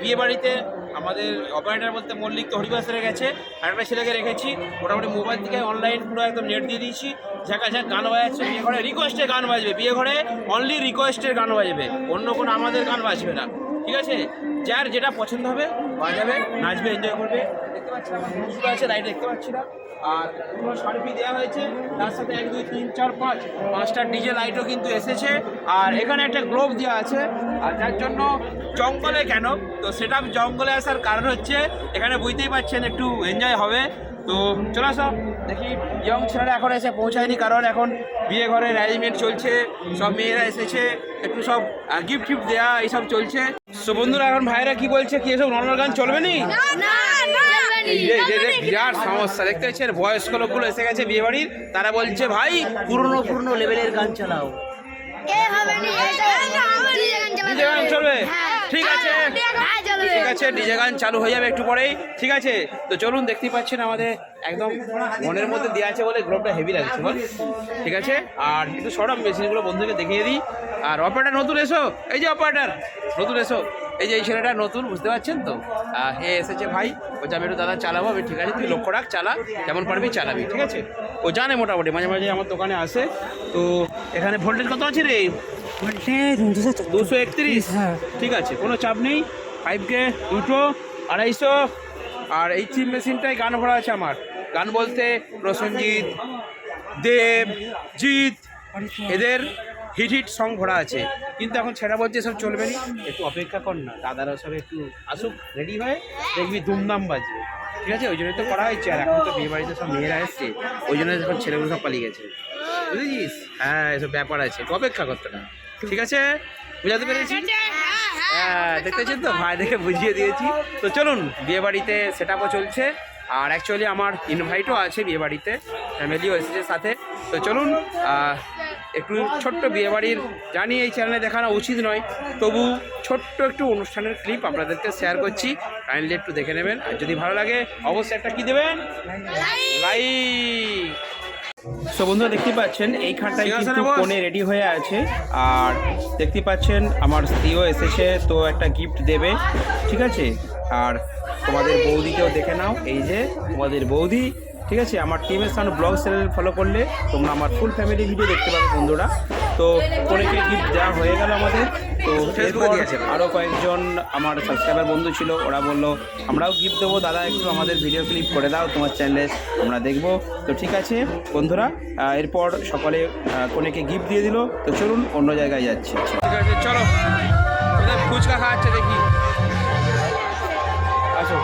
বিয়ে বাড়িতে আমাদের অপারেটার বলতে মল্লিক তো হরিবাস রেখেছে আর একটা ছেলেকে রেখেছি। মোটামুটি মোবাইল থেকে অনলাইন পুরো একদম নেট দিয়ে দিয়েছি। ঝাঁকাঝাঁক গান বাজাচ্ছে বিয়ে ঘরে রিকোয়েস্টের গান বাজবে। বিয়ে ঘরে অনলি রিকোয়েস্টের গান বাজবে। অন্য কোনো আমাদের গান বাজবে না। ঠিক আছে? যার যেটা পছন্দ হবে, বাজাবে, নাচবে এনজয় করবে। দেখতে পাচ্ছি আমার আছে লাইট দেখতে পাচ্ছি না। আর পুরো সার্ভি দেওয়া হয়েছে। তার সাথে এক, দুই, তিন, চার, পাঁচ, পাঁচটা ডিজে লাইটও কিন্তু এসেছে। আর এখানে একটা গ্লোভ দেওয়া আছে। আর যার জন্য জঙ্গলে কেন? তো সেটা জঙ্গলে আসার কারণ হচ্ছে, এখানে বুঝতেই পারছেন, একটু এনজয় হবে। তো চলে আসো দেখি ইয়ং ছেলেরা এখন এসে পৌঁছায়নি, কারণ এখন বিয়ে ঘরের অ্যারেঞ্জমেন্ট চলছে। সব মেয়েরা এসেছে, একটু সব গিফট ফিফট দেওয়া এইসব চলছে। তো বন্ধুরা এখন ভাইরা কি বলছে? কি এসব নর্মাল গান চলবে নি? বিরাট সমস্যা। দেখতে পাচ্ছেন বয়স্ক লোকগুলো এসে গেছে বিয়ে বাড়ির তারা বলছে ভাই পুরনো পুরনো লেভেলের গান চালাও। চলবে? ঠিক আছে। ঠিক আছে ডিজে গান চালু হয়ে যাবে একটু পরেই ঠিক আছে? তো চলুন দেখতেই পাচ্ছেন আমাদের একদম মনের মধ্যে দেওয়া আছে বলে গ্রুপটা হেভি লাগছে বল। ঠিক আছে? আর একটু সরম মেশিনগুলো বন্ধুকে দেখিয়ে দিই। আর অপারেটার নতুন এসো। এই যে অপারেটার নতুন এসো। এই যে এই ছেলেটা নতুন বুঝতে পারছেন তো? এ এসেছে ভাই। বলছে আমি একটু দাদা চালাবো আমি ঠিক আছে তুই লক্ষ্য রাখ চালা। যেমন পারবি চালাবি ঠিক আছে? ও জানে মোটামুটি মাঝে মাঝে আমার দোকানে আসে। তো এখানে ভোল্টেজ কত আছে রে? দুশো একত্রিশ? ঠিক আছে কোনো চাপ নেই। ফাইভকে দুটো আড়াইশো। আর এই চিপ মেশিনটাই গান ভরা আছে আমার। গান বলতে প্রসেনজিৎ দেব জিৎ এদের হিট হিট সং ভরা আছে। কিন্তু এখন ছেড়া বলছে সব চলবে না। একটু অপেক্ষা কর না দাদারা সব একটু আসুক রেডি হয়ে দেখবি দুমদাম বাজবে। ঠিক আছে ওই জন্যই তো করা হয়েছে আর এখন তো বিয়ে বাড়িতে সব মেয়েরা এসছে। ওই জন্য এখন ছেলেগুলো সব পালিয়ে গেছে। বুঝেছিস? হ্যাঁ এসব ব্যাপার আছে। একটু অপেক্ষা করতে না ঠিক আছে? বুঝাতে পেরেছি? হ্যাঁ দেখতেছেন তো? ভাই দেখে বুঝিয়ে দিয়েছি। তো চলুন বিয়ে বাড়িতে সেট চলছে। আর অ্যাকচুয়ালি আমার ইনভাইটও আছে বিয়ে বাড়িতে ফ্যামিলিও এসেছে সাথে। তো চলুন একটু ছোট্ট বিয়ে বাড়ির জানি এই চ্যানেলে দেখানো উচিত নয় তবু ছোট্ট একটু অনুষ্ঠানের ক্লিপ আপনাদেরকে শেয়ার করছি। কাইন্ডলি একটু দেখে নেবেন। আর যদি ভালো লাগে অবশ্যই একটা কী দেবেন? লাইক তো বন্ধুরা দেখতে পাচ্ছেন এইখানটায় কিন্তু কোণে রেডি হয়ে আছে। আর দেখতে পাচ্ছেন আমার স্ত্রীও এসেছে তো একটা গিফট দেবে ঠিক আছে? আর তোমাদের বৌদিকেও দেখে নাও এই যে তোমাদের বৌদি ঠিক আছে? আমার টিমের সামনে ব্লগ চ্যানেল ফলো করলে তোমরা আমার ফুল ফ্যামিলি ভিডিও দেখতে পাবে বন্ধুরা। তো কোনেকে গিফট দেওয়া হয়ে গেল আমাদের। তো এরপর আরও কয়েকজন আমার সাবস্ক্রাইবার বন্ধু ছিল ওরা বলল আমরাও গিফট দেবো দাদা একটু আমাদের ভিডিও ক্লিপ করে দাও তোমার চ্যানেলে আমরা দেখব। তো ঠিক আছে বন্ধুরা এরপর সকালে কনেকে গিফট দিয়ে দিল। তো চলুন অন্য জায়গায় যাচ্ছি। ঠিক আছে চলো। ফুচকা খাওয়াচ্ছে দেখি। আসো।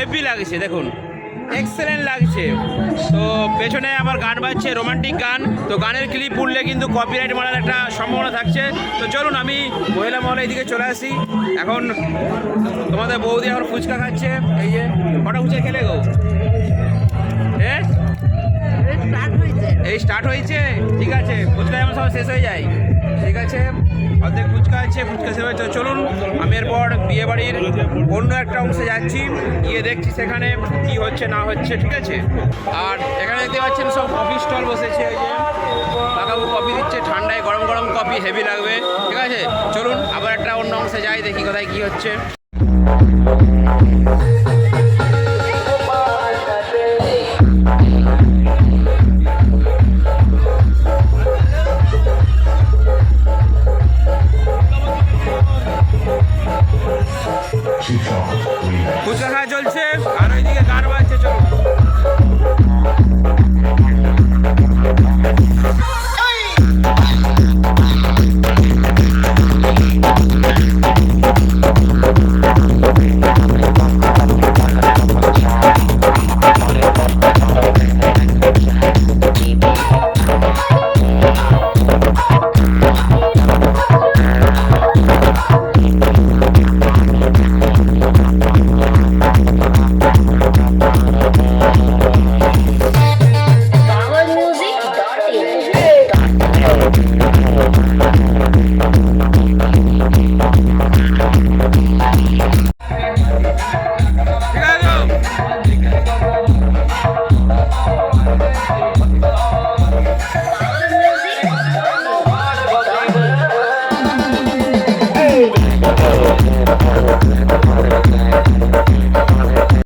হেভি লাগছে, দেখুন। এক্সেলেন্ট লাগছে। তো পেছনে আমার গান বাজছে রোমান্টিক গান। তো গানের ক্লিপ উঠলে কিন্তু কপিরাইট মারার একটা সম্ভাবনা থাকছে। তো চলুন, আমি মহিলা মহলে এইদিকে চলে আসি। এখন তোমাদের বৌদি এখন ফুচকা খাচ্ছে। এই যে কটা ফুচকা খেলে গো। হ্যাঁ এই স্টার্ট হয়েছে। ঠিক আছে, ফুচকা যেমন সব শেষ হয়ে যায়। ঠিক আছে, অর্ধেক ফুচকা আছে, ফুচকা হয়েছে চলুন, আমি এরপর বিয়ে বাড়ির অন্য একটা অংশে যাচ্ছি। গিয়ে দেখছি সেখানে কি হচ্ছে, না হচ্ছে, ঠিক আছে? আর এখানে দেখতে পাচ্ছেন সব কফি স্টল বসেছে। এই যে কাকাবু কফি দিচ্ছে, ঠান্ডায় গরম গরম কফি হেভি লাগবে। ঠিক আছে, চলুন, আবার একটা অন্য অংশে যাই, দেখি কোথায় কি হচ্ছে। ফুচকা খাওয়া চলছে?